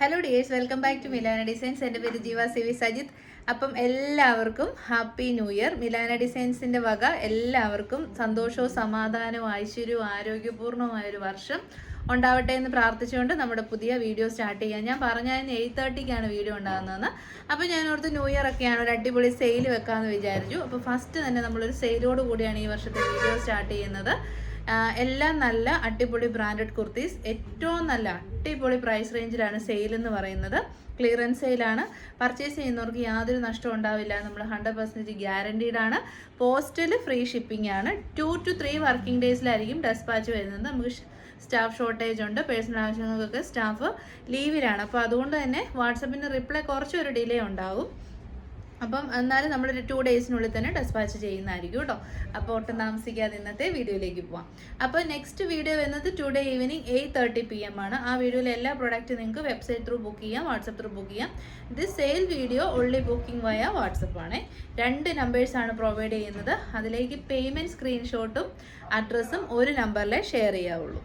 Hello dears welcome back to Milana designs എന്റെ പേര് Jeeva C V Sajith അപ്പം എല്ലാവർക്കും ഹാപ്പി ന്യൂ ഇയർ മിലാന ഡിസൈൻസിന്റെ വക എല്ലാവർക്കും സന്തോഷവും സമാധാനവും ഐശ്വര്യവും ആരോഗ്യപൂർണമായ ഒരു വർഷം ഉണ്ടാവട്ടെ എന്ന് പ്രാർത്ഥിച്ചുകൊണ്ട് നമ്മുടെ പുതിയ വീഡിയോ സ്റ്റാർട്ട് ചെയ്യാം. ഞാൻ പറഞ്ഞായിരുന്നു എയ്റ്റ് തേർട്ടിക്കാണ് വീഡിയോ ഉണ്ടാകുന്നതെന്ന്. അപ്പോൾ ഞാൻ ഓർത്ത് ന്യൂ ഇയർ ഒക്കെയാണ് ഒരു അടിപൊളി സെയിൽ വെക്കാമെന്ന് വിചാരിച്ചു. അപ്പോൾ ഫസ്റ്റ് തന്നെ നമ്മളൊരു സെയിലോട് കൂടിയാണ് ഈ വർഷത്തെ വീഡിയോ സ്റ്റാർട്ട് ചെയ്യുന്നത്. എല്ലാം നല്ല അടിപൊളി ബ്രാൻഡഡ് കുർത്തീസ്. ഏറ്റവും നല്ല അടിപൊളി പ്രൈസ് റേഞ്ചിലാണ് സെയിൽ എന്ന് പറയുന്നത്. ക്ലിയറൻസ് സെയിലാണ് പർച്ചേസ് ചെയ്യുന്നവർക്ക് യാതൊരു നഷ്ടവും ഉണ്ടാവില്ല. നമ്മൾ ഹൺഡ്രഡ് പെർസെന്റേജ് ഗ്യാരണ്ടീഡ് ആണ്. പോസ്റ്റൽ ഫ്രീ ഷിപ്പിംഗ് ആണ്. ടു ടു ത്രീ വർക്കിംഗ് ഡേയ്സിലായിരിക്കും ഡെസ്പാച്ച് വരുന്നത്. നമുക്ക് സ്റ്റാഫ് ഷോർട്ടേജ് ഉണ്ട്. പേഴ്സണൽ ആവശ്യങ്ങൾക്കൊക്കെ സ്റ്റാഫ് ലീവിലാണ് അപ്പോൾ അതുകൊണ്ട് തന്നെ വാട്സപ്പിന്റെ റിപ്ലൈ കുറച്ചൊരു ഡിലേ ഉണ്ടാകും അപ്പം എന്നാലും നമ്മളൊരു ടു ഡേയ്സിനുള്ളിൽ തന്നെ ഡെസ്പാച്ച് ചെയ്യുന്നതായിരിക്കും കേട്ടോ അപ്പോൾ ഒട്ടും താമസിക്കാതെ ഇന്നത്തെ വീഡിയോയിലേക്ക് പോവാം. അപ്പോൾ നെക്സ്റ്റ് വീഡിയോ വരുന്നത് today evening eight thirty P M ആണ്. ആ വീഡിയോയിൽ എല്ലാ പ്രോഡക്റ്റ് നിങ്ങൾക്ക് വെബ്സൈറ്റ് ത്രൂ ബുക്ക് ചെയ്യാം വാട്സപ്പ് ത്രൂ ബുക്ക് ചെയ്യാം. ഇത് sale video only booking via WhatsApp ആണ്. രണ്ട് നമ്പേഴ്സാണ് പ്രൊവൈഡ് ചെയ്യുന്നത്. അതിലേക്ക് പേയ്മെന്റ് സ്ക്രീൻഷോട്ടും അഡ്രസ്സും ഒരു നമ്പറിലേ ഷെയർ ചെയ്യാവുള്ളൂ.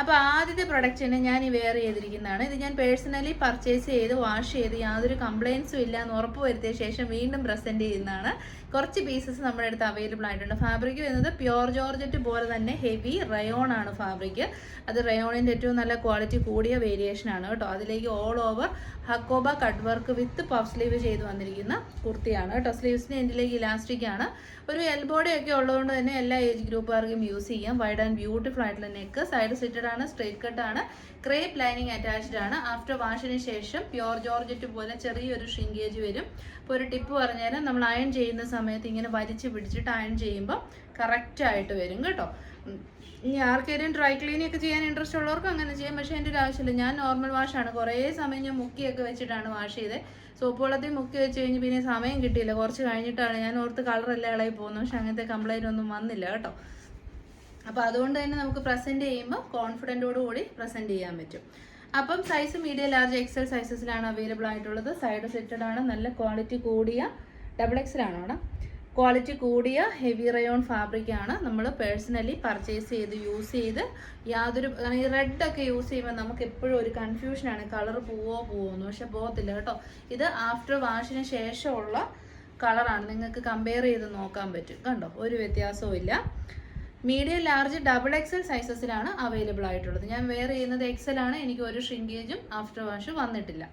അപ്പോൾ ആദ്യത്തെ പ്രൊഡക്റ്റ് തന്നെ ഞാൻ ഈ വെയർ ചെയ്തിരിക്കുന്നതാണ്. ഇത് ഞാൻ പേഴ്സണലി പർച്ചേസ് ചെയ്ത് വാഷ് ചെയ്ത് യാതൊരു കംപ്ലയിൻസും ഇല്ല എന്ന് ഉറപ്പ് വരുത്തിയ ശേഷം വീണ്ടും പ്രസന്റ് ചെയ്യുന്നതാണ്. കുറച്ച് പീസസ് നമ്മുടെ അടുത്ത് അവൈലബിൾ ആയിട്ടുണ്ട്. ഫാബ്രിക് വരുന്നത് പ്യോർ ജോർജറ്റ് പോലെ തന്നെ ഹെവി റയോൺ ആണ് ഫാബ്രിക് അത് റയോണിന്റെ ഏറ്റവും നല്ല ക്വാളിറ്റി കൂടിയ വേരിയേഷൻ ആണ് കേട്ടോ. അതിലേക്ക് all over hakoba cut work with puff sleeve ചെയ്ത് വന്നിരിക്കുന്ന കുർത്തിയാണ് കേട്ടോ. സ്ലീവ്സിന്റെ എൻഡിലേക്ക് ഇലാസ്റ്റിക് ആണ്. ഒരു എൽബോഡി ഒക്കെ ഉള്ളതുകൊണ്ട് തന്നെ എല്ലാ ഏജ് ഗ്രൂപ്പുകാർക്കും യൂസ് ചെയ്യാം. വൈഡ് ആൻഡ് ബ്യൂട്ടിഫുൾ ആയിട്ടുള്ള നെക്ക് സൈഡ് സിറ്റഡ് ആണ് സ്ട്രേറ്റ് കട്ട് ആണ് ക്രേപ്പ് ലൈനിങ് അറ്റാച്ച്ഡ് ആണ്. ആഫ്റ്റർ വാഷിന് ശേഷം പ്യോർ ജോർജറ്റ് പോലെ ചെറിയൊരു ഷ്രിങ്കേജ് വരും. ഇപ്പോൾ ഒരു ടിപ്പ് പറഞ്ഞാൽ നമ്മൾ അയൺ ചെയ്യുന്ന സമയത്ത് ഇങ്ങനെ വലിച്ച് പിടിച്ചിട്ട് അയൺ ചെയ്യുമ്പോൾ കറക്റ്റ് ആയിട്ട് വരും കേട്ടോ. ഇനി ആർക്കെങ്കിലും ഡ്രൈ ക്ലീനിങ് ഒക്കെ ചെയ്യാൻ ഇൻട്രസ്റ്റ് ഉള്ളവർക്കും അങ്ങനെ ചെയ്യാം. പക്ഷേ എന്റെ ഒരു ആവശ്യമില്ല. ഞാൻ നോർമൽ വാഷാണ് കുറേ സമയം ഞാൻ മുക്കിയൊക്കെ വെച്ചിട്ടാണ് വാഷ് ചെയ്തത് സോപ്പ് വെള്ളത്തിൽ മുക്കി വെച്ച് കഴിഞ്ഞ് പിന്നെ സമയം കിട്ടിയില്ല. കുറച്ച് കഴിഞ്ഞിട്ടാണ്. ഞാൻ ഓർത്ത് കളറെല്ലാം ഇളകി പോകുന്നത്. പക്ഷെ അങ്ങനത്തെ കംപ്ലൈന്റ് ഒന്നും വന്നില്ല കേട്ടോ. അപ്പോൾ അതുകൊണ്ട് തന്നെ നമുക്ക് പ്രസന്റ് ചെയ്യുമ്പോൾ കോൺഫിഡന്റോട് കൂടി പ്രസന്റ് ചെയ്യാൻ പറ്റും. അപ്പം സൈസ് മീഡിയം ലാർജ് എക്സൽ സൈസസിലാണ് അവൈലബിൾ ആയിട്ടുള്ളത്. സൈഡ് സെറ്റഡ് ആണ്. നല്ല ക്വാളിറ്റി കൂടിയ ഡബിൾ എക്സിലാണോ അവിടെ ക്വാളിറ്റി കൂടിയ ഹെവി റയോൺ ഫാബ്രിക് ആണ് നമ്മൾ പേഴ്സണലി പർച്ചേസ് ചെയ്ത് യൂസ് ചെയ്ത് യാതൊരു ഈ റെഡ് ഒക്കെ യൂസ് ചെയ്യുമ്പോൾ നമുക്ക് എപ്പോഴും ഒരു കൺഫ്യൂഷനാണ് കളർ പോവോ പോവോ എന്ന് പക്ഷെ പോകത്തില്ല കേട്ടോ. ഇത് ആഫ്റ്റർ വാഷിന് ശേഷമുള്ള കളറാണ് നിങ്ങൾക്ക് കമ്പയർ ചെയ്ത് നോക്കാൻ പറ്റും. കണ്ടോ? ഒരു വ്യത്യാസവും ഇല്ല. മീഡിയം ലാർജ് ഡബിൾ എക്സൽ സൈസസിലാണ് അവൈലബിൾ ആയിട്ടുള്ളത്. ഞാൻ വെയർ ചെയ്യുന്നത് എക്സൽ ആണ്. എനിക്ക് ഒരു ഷ്രിങ്കേജും ആഫ്റ്റർ വാഷും വന്നിട്ടില്ല.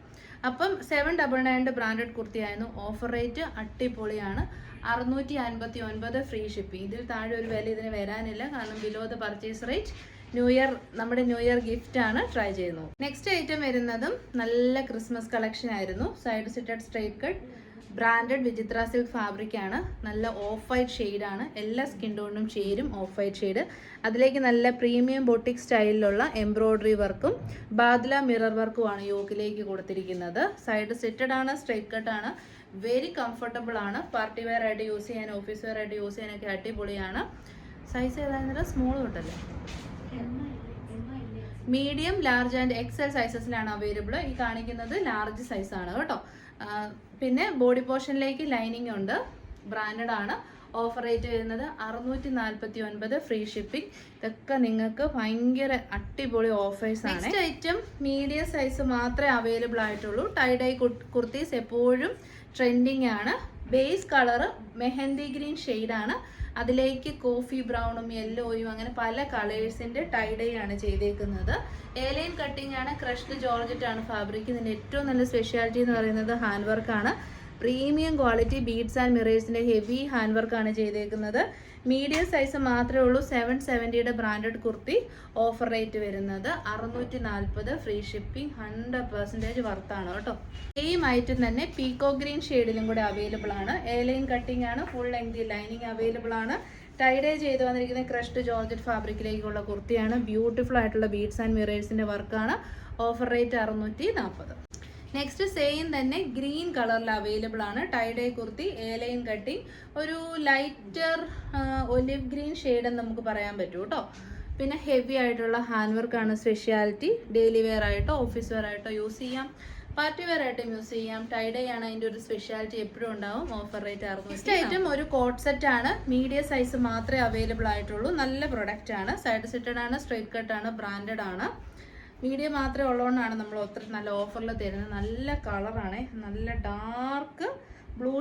അപ്പം സെവൻ ഡബിൾ നയന്റെ ബ്രാൻഡഡ് കുർത്തിയായിരുന്നു ഓഫർ റേറ്റ് അടിപൊളിയാണ്. അറുന്നൂറ്റി അൻപത്തി ഒൻപത് ഫ്രീ ഷിപ്പിംഗ് ഇതിൽ താഴെ ഒരു വില ഇതിന് വരാനില്ല. കാരണം below the purchase rate new year നമ്മുടെ ന്യൂ ഇയർ ഗിഫ്റ്റ് ആണ് ട്രൈ ചെയ്യുന്നത്. നെക്സ്റ്റ് ഐറ്റം വരുന്നതും നല്ല ക്രിസ്മസ് കളക്ഷൻ ആയിരുന്നു. Side slitted straight cut branded vichitra silk fabric ആണ്. നല്ല ഓഫ് വൈറ്റ് ഷെയ്ഡ് ആണ്. എല്ലാ സ്കിൻ ടോണിനും ചേരും ഓഫ് വൈറ്റ് ഷെയ്ഡ് അതിലേക്ക് നല്ല പ്രീമിയം ബോട്ടിക് സ്റ്റൈലിലുള്ള എംബ്രോയ്ഡറി വർക്കും ബാദ്ല മിറർ വർക്കുമാണ് യോക്കിലേക്ക് കൊടുത്തിരിക്കുന്നത്. സൈഡ് സെറ്റഡ് ആണ് സ്ട്രൈറ്റ് കട്ട് ആണ്. വെരി കംഫർട്ടബിൾ ആണ്. പാർട്ടി വെയർ ആയിട്ട് യൂസ് ചെയ്യാൻ ഓഫീസ് വെയർ ആയിട്ട് യൂസ് ചെയ്യാനൊക്കെ അടിപൊളിയാണ്. സൈസ് ഏതായിരുന്നില്ല സ്മോൾ തൊട്ടല്ലേ? മീഡിയം ലാർജ് ആൻഡ് എക്സൽ സൈസസിലാണ് അവൈലബിൾ ഈ കാണിക്കുന്നത് ലാർജ് സൈസാണ് കേട്ടോ. പിന്നെ ബോഡി പോർഷനിലേക്ക് ലൈനിങ് ഉണ്ട്. ബ്രാൻഡഡ് ആണ്. ഓഫർ റേറ്റ് വരുന്നത് അറുന്നൂറ്റി നാൽപ്പത്തി ഒൻപത് ഫ്രീ ഷിപ്പിംഗ് ഇതൊക്കെ നിങ്ങൾക്ക് ഭയങ്കര അടിപൊളി ഓഫേഴ്സ് ആണ്. നെക്സ്റ്റ് ഐറ്റം മീഡിയം സൈസ് മാത്രമേ അവൈലബിൾ ആയിട്ടുള്ളൂ. ടൈഡൈ കുർത്തീസ് എപ്പോഴും ട്രെൻഡിങ് ആണ്. ബേസ് കളറ് മെഹന്തി ഗ്രീൻ ഷെയ്ഡാണ് അതിലേക്ക് കോഫി ബ്രൗണും യെല്ലോയും അങ്ങനെ പല കളേഴ്സിന്റെ ടൈഡൈ ആണ് ചെയ്തേക്കുന്നത്. ഏലൈൻ കട്ടിംഗ് ആണ്. ക്രഷ്ഡ് ജോർജറ്റ് ആണ് ഫാബ്രിക് ഇതിന്റെ ഏറ്റവും നല്ല സ്പെഷ്യാലിറ്റി എന്ന് പറയുന്നത് ഹാൻഡ് വർക്കാണ് പ്രീമിയം ക്വാളിറ്റി ബീഡ്സ് ആൻഡ് മിറേഴ്സിന്റെ ഹെവി ഹാൻഡ് വർക്കാണ് ചെയ്തേക്കുന്നത്. മീഡിയം സൈസ് മാത്രമേ ഉള്ളൂ. സെവൻ സെവന്റിയുടെ ബ്രാൻഡഡ് കുർത്തി ഓഫർ റേറ്റ് വരുന്നത് അറുന്നൂറ്റി നാൽപ്പത് ഫ്രീ ഷിപ്പിംഗ് ഹൺഡ്രഡ് പെർസെന്റേജ് വർത്താണ് കേട്ടോ. സെയിം ഐറ്റം തന്നെ പീക്കോ ഗ്രീൻ ഷെയ്ഡിലും കൂടെ അവൈലബിൾ ആണ്. എയർലൈൻ കട്ടിംഗ് ആണ് ഫുൾ ലെങ്ത് ലൈനിങ് അവൈലബിൾ ആണ്. ടൈഡേ ചെയ്ത് വന്നിരിക്കുന്ന ക്രഷ്ഡ് ജോർജറ്റ് ഫാബ്രിക്കിലേക്കുള്ള കുർത്തിയാണ്. ബ്യൂട്ടിഫുൾ ആയിട്ടുള്ള ബീഡ്സ് ആൻഡ് മിറേഴ്സിന്റെ വർക്കാണ് ഓഫർ റേറ്റ് അറുന്നൂറ്റി നാൽപ്പത് നെക്സ്റ്റ് സെയിം തന്നെ ഗ്രീൻ കളറിൽ അവൈലബിൾ ആണ്. ടൈഡേ കുർത്തി ഏലയും കട്ടി ഒരു ലൈറ്റർ ഒലിവ് ഗ്രീൻ ഷെയ്ഡ് എന്ന് നമുക്ക് പറയാൻ പറ്റൂ കേട്ടോ പിന്നെ ഹെവി ആയിട്ടുള്ള ഹാൻഡ് വർക്കാണ് സ്പെഷ്യാലിറ്റി ഡെയിലി വെയർ ആയിട്ടോ ഓഫീസ് വെയർ ആയിട്ടോ യൂസ് ചെയ്യാം. പാർട്ടി വെയർ ആയിട്ടും യൂസ് ചെയ്യാം. ടൈഡേ ആണ് അതിന്റെ ഒരു സ്പെഷ്യാലിറ്റി എപ്പോഴും ഉണ്ടാവും. ഓഫർ റേറ്റ് ആയിരുന്നു നെക്സ്റ്റ് ഐറ്റം ഒരു കോട്ട് സെറ്റ് ആണ്. മീഡിയം സൈസ് മാത്രമേ അവൈലബിൾ ആയിട്ടുള്ളൂ. നല്ല പ്രൊഡക്റ്റ് ആണ്. സൈഡ് സെറ്റഡ് ആണ് സ്ട്രൈറ്റ് കട്ട് ആണ് ബ്രാൻഡഡ് ആണ്. മീഡിയം മാത്രമേ ഉള്ളതുകൊണ്ടാണ് നമ്മൾ ഒത്തിരി നല്ല ഓഫറിൽ തരുന്നത്. നല്ല കളറാണ്. നല്ല ഡാർക്ക് ബ്ലൂ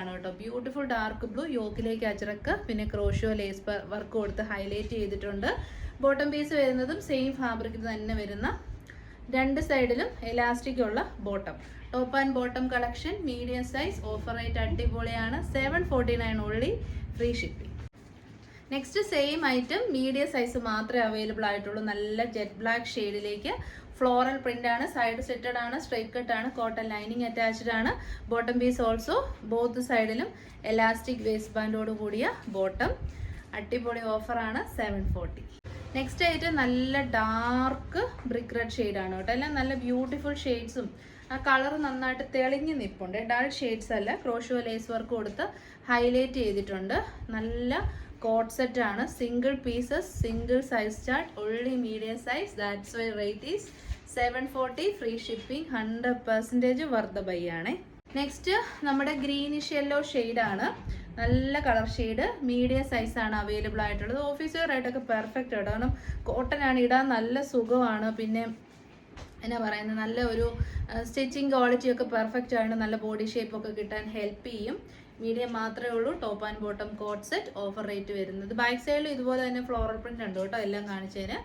ആണ് കേട്ടോ. ബ്യൂട്ടിഫുൾ ഡാർക്ക് ബ്ലൂ യോക്കിലേക്ക് അച്ചറക്ക് പിന്നെ ക്രോഷോ ലേസ് വർക്ക് കൊടുത്ത് ഹൈലൈറ്റ് ചെയ്തിട്ടുണ്ട്. ബോട്ടം പീസ് വരുന്നതും സെയിം ഫാബ്രിക്കിൽ തന്നെ വരുന്ന രണ്ട് സൈഡിലും എലാസ്റ്റിക് ഉള്ള bottom top and bottom collection medium size offer rate അടിപൊളിയാണ്. Seven forty nine only free shipping next same item medium size മാത്രമേ അവൈലബിൾ ആയിട്ടുള്ളൂ. നല്ല ജെറ്റ് ബ്ലാക്ക് ഷെയ്ഡിലേക്ക് ഫ്ലോറൽ പ്രിന്റ് ആണ് സൈഡ് സെറ്റഡ് ആണ് സ്ട്രൈറ്റ് കട്ട് ആണ് കോട്ടൺ ലൈനിങ് അറ്റാച്ച്ഡ് ആണ്. Bottom piece also both സൈഡിലും എലാസ്റ്റിക് വേസ്റ്റ് ബാൻഡോട് കൂടിയ ബോട്ടം അടിപൊളി ഓഫറാണ് സെവൻ ഫോർട്ടി നെക്സ്റ്റ് ആയിട്ട് നല്ല ഡാർക്ക് ബ്രിക്ക് റെഡ് ഷെയ്ഡാണ് കേട്ടോ. എല്ലാം നല്ല ബ്യൂട്ടിഫുൾ ഷെയ്ഡ്സും ആ കളർ നന്നായിട്ട് തെളിഞ്ഞ് നിൽപ്പുണ്ട് ഡാൾ ഷെയ്ഡ്സ് അല്ല ക്രോഷോ ലേസ് വർക്ക് കൊടുത്ത് ഹൈലൈറ്റ് ചെയ്തിട്ടുണ്ട്. നല്ല കോട്ട് സെറ്റ് ആണ്. Single pieces single size chart only medium size that's why rate is seven forty free shipping hundred percentage worth buy ആണ്. നെക്സ്റ്റ് നമ്മുടെ ഗ്രീനിഷ് യെല്ലോ ആണ്. നല്ല colour shade medium size ആണ് available ആയിട്ടുള്ളത്. Office wear ആയിട്ടൊക്കെ perfect ആണ് കാരണം cotton ആണ് ഇടാൻ നല്ല സുഖമാണ്. പിന്നെ എന്നാ പറയുന്നത് നല്ല ഒരു സ്റ്റിച്ചിങ് ക്വാളിറ്റി ഒക്കെ പെർഫെക്റ്റ് ആണ് നല്ല ബോഡി ഷേപ്പ് ഒക്കെ കിട്ടാൻ ഹെൽപ്പ് ചെയ്യും. മീഡിയം മാത്രമേ ഉള്ളൂ. Top and bottom coord set offer rate വരുന്നത്. ബാക്ക് സൈഡിലും ഇതുപോലെ തന്നെ ഫ്ലോറൽ പ്രിന്റ് ഉണ്ട് കേട്ടോ. എല്ലാം കാണിച്ചതിന്.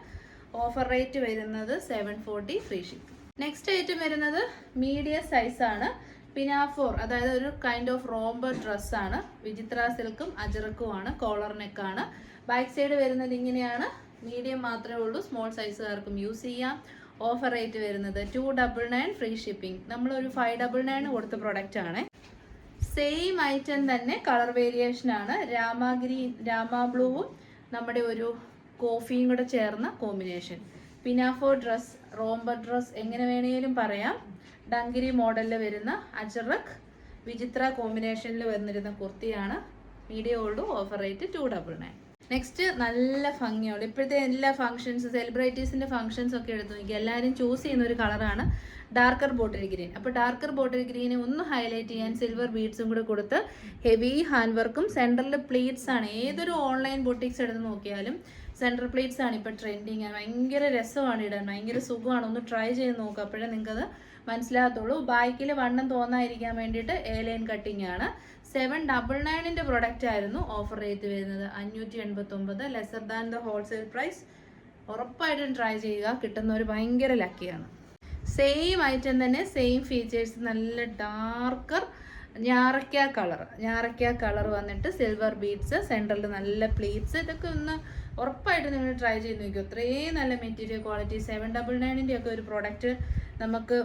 ഓഫർ റേറ്റ് വരുന്നത് seven forty free ship next item വരുന്നത് മീഡിയം സൈസ് ആണ്. പിനാഫോർ അതായത് ഒരു കൈൻഡ് ഓഫ് റോംബർ ഡ്രസ്സാണ് വിചിത്ര സിൽക്കും അജറക്കുമാണ് കോളർ നെക്കാണ് ബാക്ക് സൈഡ് വരുന്നത് ഇങ്ങനെയാണ്. മീഡിയം മാത്രമേ ഉള്ളൂ. സ്മോൾ സൈസുകാർക്കും യൂസ് ചെയ്യാം. ഓഫർ റേറ്റ് വരുന്നത് two double nine free shipping നമ്മളൊരു ഫൈവ് ഡബിൾ നയൻ കൊടുത്ത പ്രൊഡക്റ്റ് ആണ്. സെയിം ഐറ്റം തന്നെ കളർ വേരിയേഷൻ ആണ്. ഗ്രീൻ രാമ ബ്ലൂവും നമ്മുടെ ഒരു കോഫിയും കൂടെ ചേർന്ന combination pinafore dress romper dress എങ്ങനെ വേണേലും പറയാം. ഡങ്കിരി മോഡലിൽ വരുന്ന അജറക് വിചിത്ര കോമ്പിനേഷനിൽ വന്നിരുന്ന കുർത്തിയാണ് മീഡിയം ഉള്ളൂ offer rate two double nine next നല്ല ഭംഗിയുള്ള ഇപ്പോഴത്തെ എല്ലാ ഫംഗ്ഷൻസ് സെലിബ്രിറ്റീസിന്റെ ഫംഗ്ഷൻസ് ഒക്കെ എടുത്തു നോക്കി എല്ലാവരും ചൂസ് ചെയ്യുന്ന ഒരു കളറാണ് ഡാർക്കർ ബോട്ടിൽ ഗ്രീൻ അപ്പോൾ ഡാർക്കർ ബോട്ടിൽ ഗ്രീനെ ഒന്ന് ഹൈലൈറ്റ് ചെയ്യാൻ സിൽവർ ബീഡ്സും കൂടെ കൊടുത്ത് ഹെവി ഹാൻഡ് വർക്കും സെന്ററിൽ പ്ലേറ്റ്സ് ആണ്. ഏതൊരു ഓൺലൈൻ ബൊട്ടിക്സ് എടുത്ത് നോക്കിയാലും സെൻട്രൽ പ്ലേറ്റ്സ് ആണ് ഇപ്പോൾ ട്രെൻഡിങ് ഭയങ്കര രസമാണ് ഇടാൻ. ഭയങ്കര സുഖമാണ്. ഒന്ന് ട്രൈ ചെയ്ത് നോക്കുക അപ്പോഴേ നിങ്ങൾക്കത് മനസ്സിലാകത്തുള്ളൂ. ബാക്കിൽ വണ്ണം തോന്നാതിരിക്കാൻ വേണ്ടിയിട്ട് എ ലൈൻ കട്ടിങ് ആണ് സെവൻ ഡബിൾ നയനിന്റെ പ്രൊഡക്റ്റ് ആയിരുന്നു ഓഫർ റേറ്റ് വരുന്നത്. അഞ്ഞൂറ്റി എൺപത്തൊമ്പത് lesser than the wholesale price ഉറപ്പായിട്ടും ട്രൈ ചെയ്യുക. കിട്ടുന്നവർ ഭയങ്കര ലക്കിയാണ് സെയിം ഐറ്റം തന്നെ സെയിം ഫീച്ചേഴ്സ് നല്ല ഡാർക്കർ ഞാറയ്ക്ക കളർ ഞാറയ്ക്ക കളർ വന്നിട്ട് സിൽവർ ബീഡ്സ് സെന്ററിൽ നല്ല പ്ലീറ്റ്സ് ഇതൊക്കെ ഒന്ന് ഉറപ്പായിട്ട് നിങ്ങൾ ട്രൈ ചെയ്ത് നോക്കിയോ അത്രയും നല്ല മെറ്റീരിയൽ ക്വാളിറ്റി സെവൻ ഡബിൾ നയനിന്റെ ഒക്കെ ഒരു പ്രോഡക്റ്റ് നമുക്ക്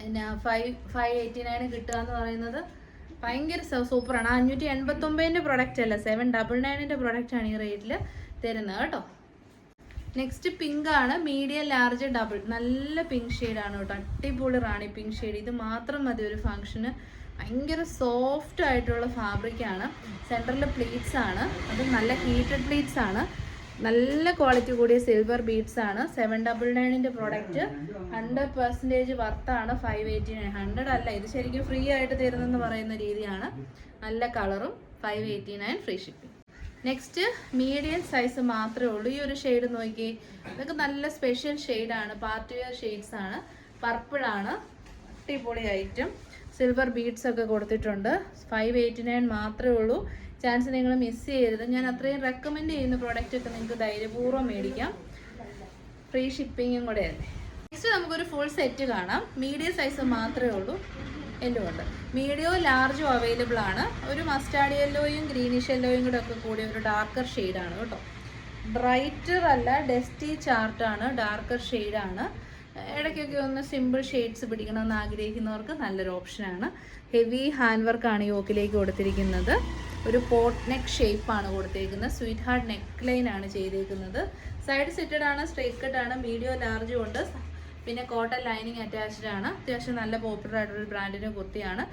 എന്നാ ഫൈവ് ഫൈവ് എയ്റ്റി നയൻ കിട്ടുക എന്ന് പറയുന്നത് ഭയങ്കര സൂപ്പറാണ് അഞ്ഞൂറ്റി എൺപത്തൊമ്പതിന്റെ പ്രൊഡക്റ്റ് അല്ല സെവൻ ഡബിൾ നയനിന്റെ പ്രൊഡക്റ്റാണ് ഈ റേറ്റിൽ തരുന്നത് കേട്ടോ. നെക്സ്റ്റ് പിങ്ക് ആണ് മീഡിയം ലാർജ് ഡബിൾ നല്ല പിങ്ക് ഷെയ്ഡാണ് കേട്ടോ. അടിപൊളി റാണി പിങ്ക് ഷെയ്ഡ് ഇത് മാത്രം മതി ഒരു ഫംഗ്ഷന് ഭയങ്കര സോഫ്റ്റ് ആയിട്ടുള്ള ഫാബ്രിക്കാണ് സെന്ററിൽ പ്ലീറ്റ്സ് ആണ്. അത് നല്ല ഹീറ്റഡ് പ്ലീറ്റ്സ് ആണ്. നല്ല ക്വാളിറ്റി കൂടിയ സിൽവർ ബീഡ്സ് ആണ്. സെവൻ ഡബിൾ നയനിന്റെ പ്രോഡക്റ്റ് ഹൺഡ്രഡ് പെർസെന്റേജ് വർത്താണ് ഫൈവ് എയ്റ്റി നയൻ ഹൺഡ്രഡ് അല്ല ഇത് ശരിക്കും ഫ്രീ ആയിട്ട് തരുന്നെന്ന് പറയുന്ന രീതിയാണ്. നല്ല കളറും five eighty nine free shipping next medium size മാത്രമേ ഉള്ളൂ. ഈ ഒരു ഷെയ്ഡ് നോക്കി ഇതൊക്കെ നല്ല സ്പെഷ്യൽ ഷെയ്ഡാണ് പാർട്ടി വെയർ ഷെയ്ഡ്സ് ആണ്. പർപ്പിൾ ആണ്. അടിപൊളി ഐറ്റം സിൽവർ ബീഡ്സ് ഒക്കെ കൊടുത്തിട്ടുണ്ട്. ഫൈവ് എയ്റ്റി നയൻ മാത്രമേ ഉള്ളൂ. ചാൻസ് നിങ്ങൾ മിസ് ചെയ്യരുത്. ഞാൻ അത്രയും റെക്കമെൻഡ് ചെയ്യുന്ന പ്രോഡക്റ്റ് ഒക്കെ നിങ്ങൾക്ക് ധൈര്യപൂർവം മേടിക്കാം. ഫ്രീ ഷിപ്പിങ്ങും കൂടെ അല്ലേ നെക്സ്റ്റ് നമുക്കൊരു ഫുൾ സെറ്റ് കാണാം. മീഡിയം സൈസ് മാത്രമേ ഉള്ളൂ. യെല്ലോ ഉണ്ട് മീഡിയോ ലാർജും അവൈലബിൾ ആണ്. ഒരു മസ്റ്റാർഡ് യെല്ലോയും ഗ്രീനിഷ് യെല്ലോയും കൂടെ ഒക്കെ കൂടിയ ഒരു ഡാർക്കർ ഷെയ്ഡാണ് കേട്ടോ. ബ്രൈറ്റർ അല്ല ഡെസ്റ്റി ചാർട്ടാണ് ഡാർക്കർ ഷെയ്ഡാണ് ഇടയ്ക്കൊക്കെ ഒന്ന് സിമ്പിൾ ഷെയ്ഡ്സ് പിടിക്കണമെന്ന് ആഗ്രഹിക്കുന്നവർക്ക് നല്ലൊരു ഓപ്ഷനാണ് ഹെവി ഹാൻഡ് വർക്കാണ് യോക്കിലേക്ക് കൊടുത്തിരിക്കുന്നത്. ഒരു പോട്ട് നെക്ക് ഷേപ്പാണ് കൊടുത്തിരിക്കുന്നത് സ്വീറ്റ് ഹാർട്ട് നെക്ക് ലൈൻ ആണ് ചെയ്തിരിക്കുന്നത് സൈഡ് സെറ്റഡ് ആണ് സ്ട്രേറ്റ് കട്ട് ആണ് മീഡിയം ലാർജും ഉണ്ട്. പിന്നെ കോട്ടൺ ലൈനിങ് അറ്റാച്ച്ഡ് ആണ്. അത്യാവശ്യം നല്ല പോപ്പുലർ ആയിട്ടുള്ള ബ്രാൻഡിന്റെ കുർത്തിയാണ്.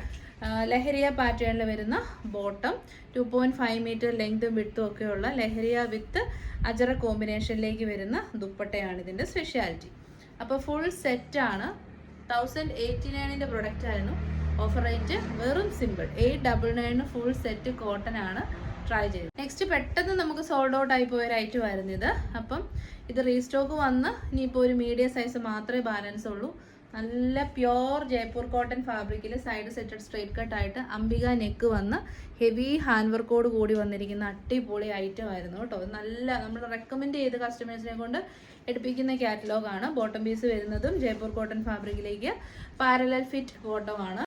ലഹരിയ പാറ്റേണിൽ വരുന്ന bottom two point five metre ലെങ്തും വിട്ടും ഒക്കെയുള്ള ലഹരിയ വിത്ത് അജറ കോമ്പിനേഷനിലേക്ക് വരുന്ന ദുപ്പട്ടയാണ് ഇതിന്റെ സ്പെഷ്യാലിറ്റി അപ്പോൾ ഫുൾ സെറ്റാണ് തൗസൻഡ് എയ്റ്റി നയനിന്റെ പ്രൊഡക്റ്റ് ആയിരുന്നു. ഓഫർ റേറ്റ് വെറും simple eight double nine full set cotton ആണ്. ട്രൈ ചെയ്തു നെക്സ്റ്റ് പെട്ടെന്ന് നമുക്ക് സോൾഡ് ഔട്ട് ആയി പോയ ഒരു ഐറ്റം ആയിരുന്നു ഇത്. അപ്പം ഇത് റീസ്റ്റോക്ക് വന്ന് ഇനിയിപ്പോൾ ഒരു മീഡിയം സൈസ് മാത്രമേ ബാലൻസ് ഉള്ളൂ. നല്ല പ്യോർ ജയ്പൂർ കോട്ടൺ ഫാബ്രിക്കിൽ സൈഡ് സെറ്റഡ് സ്ട്രേറ്റ് കട്ട് ആയിട്ട് അംബിക നെക്ക് വന്ന് ഹെവി ഹാൻഡ് വർക്കോട് കൂടി വന്നിരിക്കുന്ന അട്ടിപൊളി ഐറ്റം ആയിരുന്നു കേട്ടോ. നല്ല നമ്മൾ റെക്കമെൻഡ് ചെയ്ത് കസ്റ്റമേഴ്സിനെ കൊണ്ട് എടുപ്പിക്കുന്ന കാറ്റലോഗാണ് ബോട്ടം പീസ് വരുന്നതും ജയ്പൂർ കോട്ടൺ ഫാബ്രിക്കിലേക്ക് പാരലൽ ഫിറ്റ് ആണ്.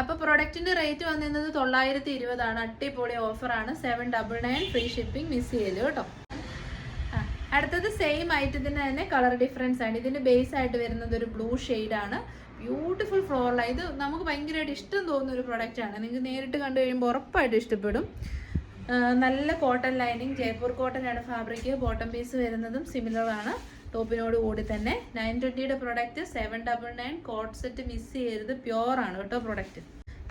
അപ്പോൾ പ്രൊഡക്റ്റിന്റെ റേറ്റ് വന്നിരുന്നത് തൊള്ളായിരത്തി ഇരുപതാണ് അടിപൊളി ഓഫറാണ് seven double nine free shipping miss ചെയ്യൽ കേട്ടോ. അടുത്തത് സെയിം ഐറ്റത്തിന് തന്നെ കളർ ഡിഫറൻസ് ആണ്. ഇതിന്റെ ബേസ് ആയിട്ട് വരുന്നത് ഒരു ബ്ലൂ ആണ്. ബ്യൂട്ടിഫുൾ ഫ്ലോറൽ ഇത് നമുക്ക് ഭയങ്കരമായിട്ട് ഇഷ്ടം തോന്നുന്ന ഒരു പ്രൊഡക്റ്റ് ആണ്. നിങ്ങൾക്ക് നേരിട്ട് കണ്ടു കഴിയുമ്പോൾ ഉറപ്പായിട്ട് ഇഷ്ടപ്പെടും. നല്ല കോട്ടൺ ലൈനിങ് ജയ്പൂർ കോട്ടൺ ആണ് ഫാബ്രിക് ബോട്ടം പീസ് വരുന്നതും സിമിലർ ആണ്. ടോപ്പിനോട് കൂടി തന്നെ nine ട്വന്റിയുടെ product seven double nine coord set miss ചെയ്യരുത് പ്യോറാണ് കേട്ടോ പ്രൊഡക്റ്റ്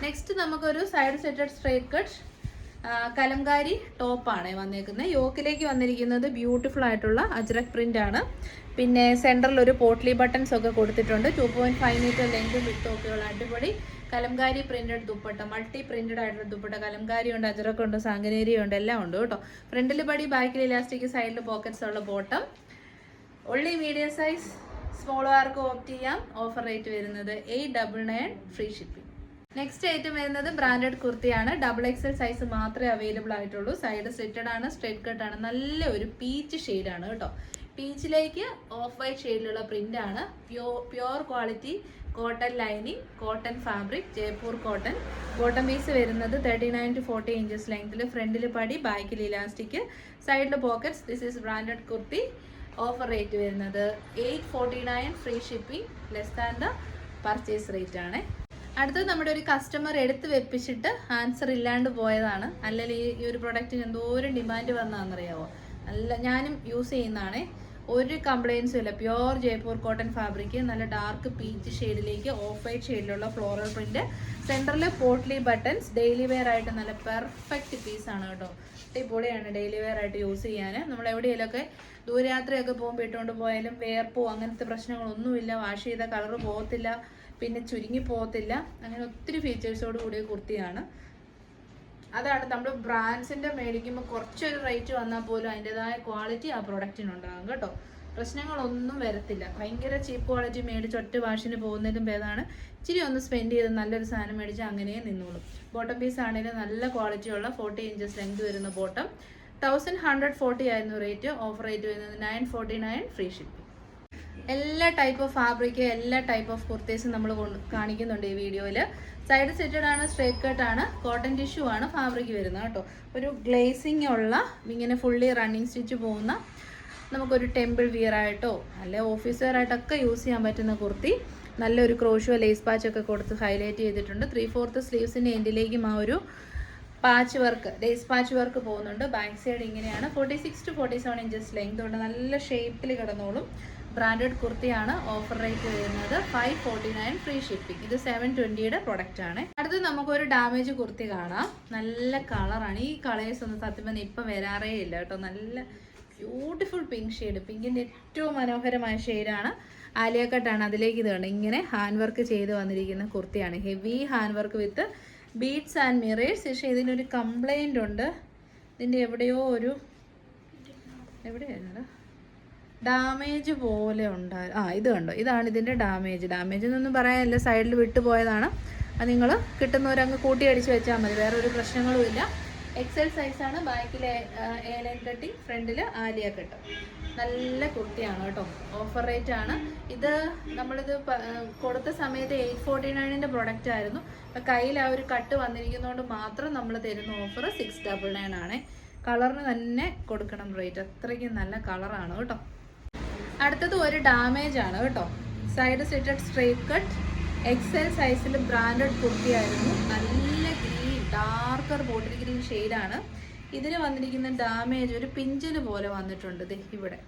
നെക്സ്റ്റ് നമുക്കൊരു side slitted straight cut kalamkari ടോപ്പാണ് വന്നേക്കുന്നത് യോക്കിലേക്ക് വന്നിരിക്കുന്നത് ബ്യൂട്ടിഫുൾ ആയിട്ടുള്ള അജ്രക് പ്രിന്റ് ആണ്. പിന്നെ സെന്ററിൽ ഒരു പോട്ട്ലി ബട്ടൺസ് ഒക്കെ കൊടുത്തിട്ടുണ്ട്. ടു പോയിന്റ് ഫൈവ് മീറ്റർ ലെങ്തും വിട്ടോക്കുകൾ അടിപൊളി kalamkari printed dupatta multi printed ആയിട്ടുള്ള ദുപ്പട്ട. കലംകാരി ഉണ്ട് അജ്രക്കുണ്ട് സാങ്കനേരി ഉണ്ട് എല്ലാം ഉണ്ട് കേട്ടോ. ഫ്രണ്ടിൽ പടി ബാക്കിൽ ഇലാസ്റ്റിക് സൈഡിൽ പോക്കറ്റ്സ് ഉള്ള ബോട്ടം ഒള്ളി മീഡിയം സൈസ് സ്മോളുകാർക്ക് ഓപ്റ്റ് ചെയ്യാം. ഓഫർ റേറ്റ് വരുന്നത് eight double nine free shipping next item വരുന്നത് ബ്രാൻഡഡ് കുർത്തിയാണ്. ഡബിൾ എക്സൽ സൈസ് മാത്രമേ അവൈലബിൾ ആയിട്ടുള്ളൂ. സൈഡ് സെറ്റഡ് ആണ് സ്ട്രെയിറ്റ് കട്ട് ആണ്. നല്ല ഒരു പീച്ച് ആണ് കേട്ടോ. പീച്ചിലേക്ക് ഓഫ് വൈറ്റ് ഷെയ്ഡിലുള്ള പ്രിന്റ് ആണ്. Pure pure quality cotton lining cotton fabric Jaipur cotton bottom piece വരുന്നത് thirty nine to forty inches ലെങ്തിൽ ഫ്രണ്ടിൽ പടി ബാക്കിൽ ഇലാസ്റ്റിക് സൈഡിൽ pockets this is branded kurti. Offer rate വരുന്നത് eight forty nine free shipping less than the purchase rate ആണ്. അടുത്തത് നമ്മുടെ ഒരു കസ്റ്റമർ എടുത്ത് വെപ്പിച്ചിട്ട് ആൻസർ ഇല്ലാണ്ട് പോയതാണ്. അല്ലെങ്കിൽ ഈ- ഒരു പ്രൊഡക്റ്റിന് എന്തോരം ഡിമാൻഡ് വന്നതാണെന്നറിയാവോ? അല്ല ഞാനും യൂസ് ചെയ്യുന്നതാണേ. ഒരു കംപ്ലയിൻസും ഇല്ല. പ്യോർ ജയ്പൂർ കോട്ടൺ ഫാബ്രിക് നല്ല ഡാർക്ക് പീച്ച് ഷെയ്ഡിലേക്ക് ഓഫ് വൈറ്റ് ഷെയ്ഡിലുള്ള ഫ്ലോറൽ പ്രിന്റ് സെന്ററിൽ പോട്ട്ലി ബട്ടൺസ് ഡെയിലി വെയർ ആയിട്ട് നല്ല പെർഫെക്റ്റ് പീസാണ് കേട്ടോ. അടിപൊളിയാണ് ഡെയിലി വെയർ ആയിട്ട് യൂസ് ചെയ്യാൻ. നമ്മൾ എവിടെയെങ്കിലുമൊക്കെ ദൂരയാത്രയൊക്കെ പോകുമ്പോൾ ഇട്ടുകൊണ്ട് പോയാലും വേർപ്പോ അങ്ങനത്തെ പ്രശ്നങ്ങളൊന്നുമില്ല. വാഷ് ചെയ്ത കളർ പോകത്തില്ല. പിന്നെ ചുരുങ്ങി പോകത്തില്ല. അങ്ങനെ ഒത്തിരി ഫീച്ചേഴ്സോട് കൂടിയ കുർത്തിയാണ്. അതാണ് നമ്മൾ ബ്രാൻഡ്സിന്റെ മേടിക്കുമ്പോൾ കുറച്ചൊരു റേറ്റ് വന്നാൽ പോലും അതിന്റെതായ ക്വാളിറ്റി ആ പ്രൊഡക്റ്റിനുണ്ടാകും കേട്ടോ. പ്രശ്നങ്ങളൊന്നും വരത്തില്ല. ഭയങ്കര ചീപ്പ് ക്വാളിറ്റി മേടിച്ച് ഒറ്റ വാഷിന് പോകുന്നതിലും ഭേദമാണ്. ഇച്ചിരി ഒന്ന് സ്പെൻഡ് ചെയ്ത് നല്ലൊരു സാധനം മേടിച്ച് അങ്ങനെ നിന്നോളും. ബോട്ടം പീസ് ആണെങ്കിലും നല്ല ക്വാളിറ്റിയുള്ള ഫോർട്ടി ഇഞ്ചസ് ലെങ്ത് വരുന്ന ബോട്ടം തൗസൻഡ് ഹൺഡ്രഡ് ഫോർട്ടി ആയിരുന്നു റേറ്റ് ഓഫർ റേറ്റ് വരുന്നത് nine forty nine free shipping എല്ലാ ടൈപ്പ് ഓഫ് ഫാബ്രിക് എല്ലാ ടൈപ്പ് ഓഫ് കുർത്തീസും നമ്മൾ കാണിക്കുന്നുണ്ട് ഈ വീഡിയോയിൽ സൈഡ് സെറ്റഡ് ആണ് സ്ട്രേറ്റ് കട്ട് ആണ് കോട്ടൺ ടിഷ്യൂ ആണ് ഫാബ്രിക് വരുന്നത് കേട്ടോ. ഒരു ഗ്ലേസിംഗ് ഉള്ള ഇങ്ങനെ ഫുള്ളി റണ്ണിങ് സ്റ്റിച്ച് പോകുന്ന നമുക്കൊരു ടെമ്പിൾ വിയർ ആയിട്ടോ അല്ലെ ഓഫീസ് വെയർ ആയിട്ടൊക്കെ യൂസ് ചെയ്യാൻ പറ്റുന്ന കുർത്തി. നല്ലൊരു ക്രോഷോ ലേസ് പാച്ച് ഒക്കെ കൊടുത്ത് ഹൈലൈറ്റ് ചെയ്തിട്ടുണ്ട്. ത്രീ ഫോർത്ത് സ്ലീവ്സിന്റെ എൻഡിലേക്കും ആ ഒരു patch work lace patch work പോകുന്നുണ്ട്. ബാക്ക് സൈഡ് ഇങ്ങനെയാണ്. Forty six to forty seven inches length ഉണ്ട്. നല്ല ഷേപ്പിൽ കിടന്നോളും. ബ്രാൻഡഡ് കുർത്തിയാണ് ഓഫർ റേറ്റ് വരുന്നത് five forty nine free shipping ഇത് സെവൻ ട്വന്റിയുടെ പ്രൊഡക്റ്റ് ആണ്. അടുത്ത് നമുക്കൊരു ഡാമേജ് കുർത്തി കാണാം. നല്ല കളറാണ് ഈ കളേഴ്സ് ഒന്നും സത്യം പറഞ്ഞാൽ ഇപ്പം വരാറേ ഇല്ല കേട്ടോ. നല്ല ബ്യൂട്ടിഫുൾ പിങ്ക് ഷെയ്ഡ് പിങ്കിന്റെ ഏറ്റവും മനോഹരമായ ഷെയ്ഡാണ് ആലിയ കട്ടാണ് അതിലേക്ക് ഇത് വേണം ഇങ്ങനെ ഹാൻഡ് വർക്ക് ചെയ്ത് വന്നിരിക്കുന്ന കുർത്തിയാണ് heavy hand work with beads and mirrors പക്ഷേ ഇതിനൊരു കംപ്ലൈന്റ് ഉണ്ട്. ഇതിന്റെ എവിടെയോ ഒരു എവിടെയായിരുന്നു? ഡാമേജ് പോലെ ഉണ്ടായി ആ ഇത് കണ്ടോ? ഇതാണ് ഇതിന്റെ ഡാമേജ് ഡാമേജ് എന്നൊന്നും പറയാനില്ല. സൈഡിൽ വിട്ടു പോയതാണ്. അത് നിങ്ങൾ കിട്ടുന്നവരങ്ങ് കൂട്ടി അടിച്ച് വെച്ചാൽ മതി. വേറെ ഒരു പ്രശ്നങ്ങളും ഇല്ല. എക്സൽ സൈസാണ് ബാക്കിലെ എ ലൈൻ കട്ടിങ് ഫ്രണ്ടിൽ ആലിയ കെട്ടും നല്ല കുട്ടിയാണ് കേട്ടോ. ഓഫർ റേറ്റ് ആണ്. ഇത് നമ്മളിത് കൊടുത്ത സമയത്ത് എയ്റ്റ് ഫോർട്ടി നയനിന്റെ പ്രൊഡക്റ്റ് ആയിരുന്നു. അപ്പം കയ്യിൽ ആ ഒരു കട്ട് വന്നിരിക്കുന്നതുകൊണ്ട് മാത്രം നമ്മൾ തരുന്ന ഓഫർ സിക്സ് ഡബിൾ നയൻ ആണേ. കളറിന് തന്നെ കൊടുക്കണം റേറ്റ് അത്രയ്ക്കും നല്ല കളറാണ് കേട്ടോ. അടുത്തത് ഒരു ഡാമേജ് ആണ് കേട്ടോ. Side slitted straight cut XL സൈസിൽ ബ്രാൻഡഡ് കുർത്തിയായിരുന്നു നല്ല ഗ്രീൻ ഡാർക്കർ ബോട്ടിൽ ഗ്രീൻ ഷെയ്ഡാണ് ഇതിന് വന്നിരിക്കുന്ന ഡാമേജ് ഒരു പിഞ്ചിന് പോലെ വന്നിട്ടുണ്ട് ഇത് ഇവിടെ.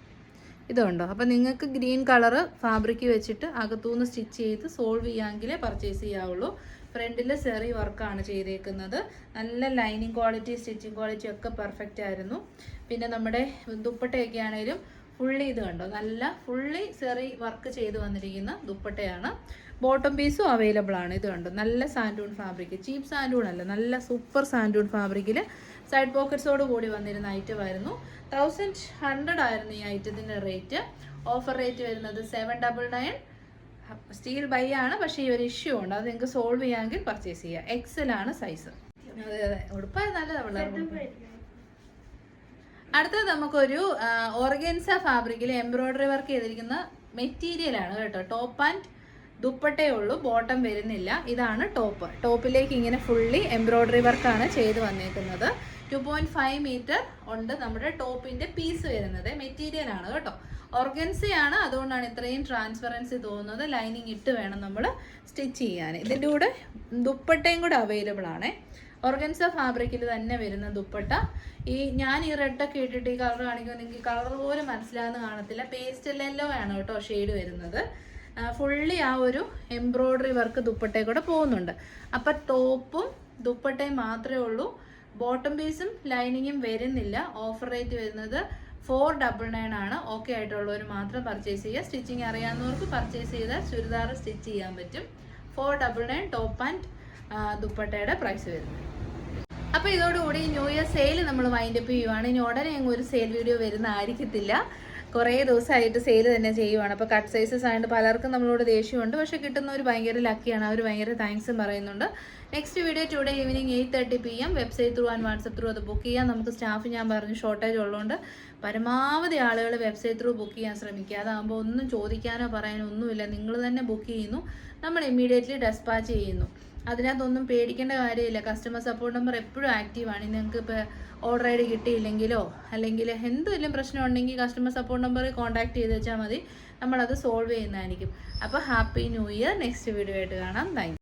ഇതുണ്ടോ അപ്പം നിങ്ങൾക്ക് ഗ്രീൻ കളറ് ഫാബ്രിക് വെച്ചിട്ട് അകത്തുനിന്ന് സ്റ്റിച്ച് ചെയ്ത് സോൾവ് ചെയ്യാമെങ്കിലേ പർച്ചേസ് ചെയ്യാവുള്ളൂ. ഫ്രണ്ടിൽ സെറി വർക്കാണ് ചെയ്തേക്കുന്നത്. നല്ല ലൈനിങ് ക്വാളിറ്റി സ്റ്റിച്ചിങ് ക്വാളിറ്റി ഒക്കെ പെർഫെക്റ്റ് ആയിരുന്നു. പിന്നെ നമ്മുടെ ദുപ്പട്ടയൊക്കെ ആണെങ്കിലും ഫുള്ളി ഇത് കണ്ടോ? നല്ല ഫുള്ളി സെറി വർക്ക് ചെയ്ത് വന്നിരിക്കുന്ന ദുപ്പട്ടയാണ്. ബോട്ടം പീസും അവൈലബിൾ ആണ്. ഇത് കണ്ടോ? നല്ല സാൻഡൂൺ ഫാബ്രിക് ചീപ്പ് സാൻഡൂൺ അല്ല നല്ല സൂപ്പർ സാൻഡൂൺ ഫാബ്രിക്കിൽ സൈഡ് പോക്കറ്റ്സോട് കൂടി വന്നിരുന്ന ഐറ്റം ആയിരുന്നു. തൗസൻഡ് ഹൺഡ്രഡ് ആയിരുന്നു ഈ ഐറ്റത്തിന്റെ റേറ്റ് ഓഫർ റേറ്റ് വരുന്നത് seven double nine steal buy ആണ് പക്ഷേ ഈ ഒരു ഇഷ്യൂ ഉണ്ട്. അത് നിങ്ങൾക്ക് സോൾവ് ചെയ്യാമെങ്കിൽ പർച്ചേസ് ചെയ്യാം. എക്സൽ ആണ് സൈസ് അതെ അതെ. ഉടുപ്പായ നല്ലതാണ് അടുത്തത് നമുക്കൊരു ഓർഗൻസ ഫാബ്രിക്കിൽ എംബ്രോയ്ഡറി വർക്ക് ചെയ്തിരിക്കുന്ന മെറ്റീരിയൽ ആണ് കേട്ടോ. ടോപ്പ് ആൻഡ് ദുപ്പട്ടേ ഉള്ളൂ ബോട്ടം വരുന്നില്ല. ഇതാണ് ടോപ്പ്. ടോപ്പിലേക്ക് ഇങ്ങനെ ഫുള്ളി എംബ്രോയ്ഡറി വർക്കാണ് ചെയ്ത് വന്നേക്കുന്നത്. ടു പോയിന്റ് ഫൈവ് മീറ്റർ ഉണ്ട് നമ്മുടെ ടോപ്പിന്റെ പീസ് വരുന്നത് മെറ്റീരിയൽ ആണ് കേട്ടോ. ഓർഗൻസിയാണ് അതുകൊണ്ടാണ് ഇത്രയും ട്രാൻസ്പെറൻസി തോന്നുന്നത്. ലൈനിങ് ഇട്ട് വേണം നമ്മൾ സ്റ്റിച്ച് ചെയ്യാൻ. ഇതിന്റെ കൂടെ ദുപ്പട്ടയും കൂടെ അവൈലബിൾ ആണ്. ഓർഗൻസ ഫാബ്രിക്കിൽ തന്നെ വരുന്ന ദുപ്പട്ട. ഈ ഞാൻ ഈ റെഡൊക്കെ ഇട്ടിട്ട് ഈ കളർ കാണിക്കുമ്പോൾ നിങ്ങൾക്ക് കളർ പോലും മനസ്സിലാകുന്ന കാണത്തില്ല. പേസ്റ്റൽ യെല്ലോ ആണ് കേട്ടോ ഷെയ്ഡ് വരുന്നത്. ഫുള്ളി ആ ഒരു എംബ്രോയ്ഡറി വർക്ക് ദുപ്പട്ടയിൽ കൂടെ പോകുന്നുണ്ട്. അപ്പം ടോപ്പും ദുപ്പട്ടയും മാത്രമേ ഉള്ളൂ. ബോട്ടം പീസും ലൈനിങ്ങും വരുന്നില്ല. ഓഫർ റേറ്റ് വരുന്നത് ഫോർ ഡബിൾ നയൻ ആണ്. ഓക്കെ ആയിട്ടുള്ളവർ മാത്രം പർച്ചേസ് ചെയ്യുക. സ്റ്റിച്ചിങ് അറിയാവുന്നവർക്ക് പർച്ചേസ് ചെയ്താൽ ചുരിദാർ സ്റ്റിച്ച് ചെയ്യാൻ പറ്റും. Four double nine top and ദുപ്പട്ടയുടെ പ്രൈസ് വരുന്നത്. അപ്പോൾ ഇതോടുകൂടി ന്യൂ ഇയർ സെയിൽ നമ്മൾ വൈൻഡപ്പ് ചെയ്യുവാണ്. ഇനി ഉടനെ അങ്ങ് ഒരു സെയിൽ വീഡിയോ വരുന്ന ആയിരിക്കത്തില്ല കുറേ ദിവസമായിട്ട് സെയിൽ തന്നെ ചെയ്യുവാണ്. അപ്പോൾ കട്ട് സൈസസ് ആയതുകൊണ്ട് പലർക്കും നമ്മളോട് ദേഷ്യമുണ്ട്. പക്ഷേ കിട്ടുന്നവർ ഭയങ്കര ലക്കിയാണ് അവർ ഭയങ്കര താങ്ക്സും പറയുന്നുണ്ട്. Next video today evening eight thirty P M website through and WhatsApp through അത് ബുക്ക് ചെയ്യാം. നമുക്ക് സ്റ്റാഫ് ഞാൻ പറഞ്ഞു ഷോർട്ടേജ് ഉള്ളതുകൊണ്ട് പരമാവധി ആളുകൾ വെബ്സൈറ്റ് ത്രൂ ബുക്ക് ചെയ്യാൻ ശ്രമിക്കുക. അതാകുമ്പോൾ ഒന്നും ചോദിക്കാനോ പറയാനോ ഒന്നുമില്ല. നിങ്ങൾ തന്നെ ബുക്ക് ചെയ്യുന്നു. നമ്മൾ ഇമ്മീഡിയറ്റ്ലി ഡെസ്പാച്ച് ചെയ്യുന്നു. അതിനകത്തൊന്നും പേടിക്കേണ്ട കാര്യമില്ല. കസ്റ്റമർ സപ്പോർട്ട് നമ്പർ എപ്പോഴും ആക്റ്റീവാണ് നിങ്ങൾക്ക് ഇപ്പോൾ ഓർഡർ ഐ ഡി കിട്ടിയില്ലെങ്കിലോ അല്ലെങ്കിൽ എന്തെങ്കിലും പ്രശ്നം ഉണ്ടെങ്കിൽ കസ്റ്റമർ സപ്പോർട്ട് നമ്പറിൽ കോൺടാക്ട് ചെയ്ത് വെച്ചാൽ മതി. നമ്മളത് സോൾവ് ചെയ്യുന്നതായിരിക്കും. അപ്പോൾ happy new year next video ആയിട്ട് കാണാം. താങ്ക്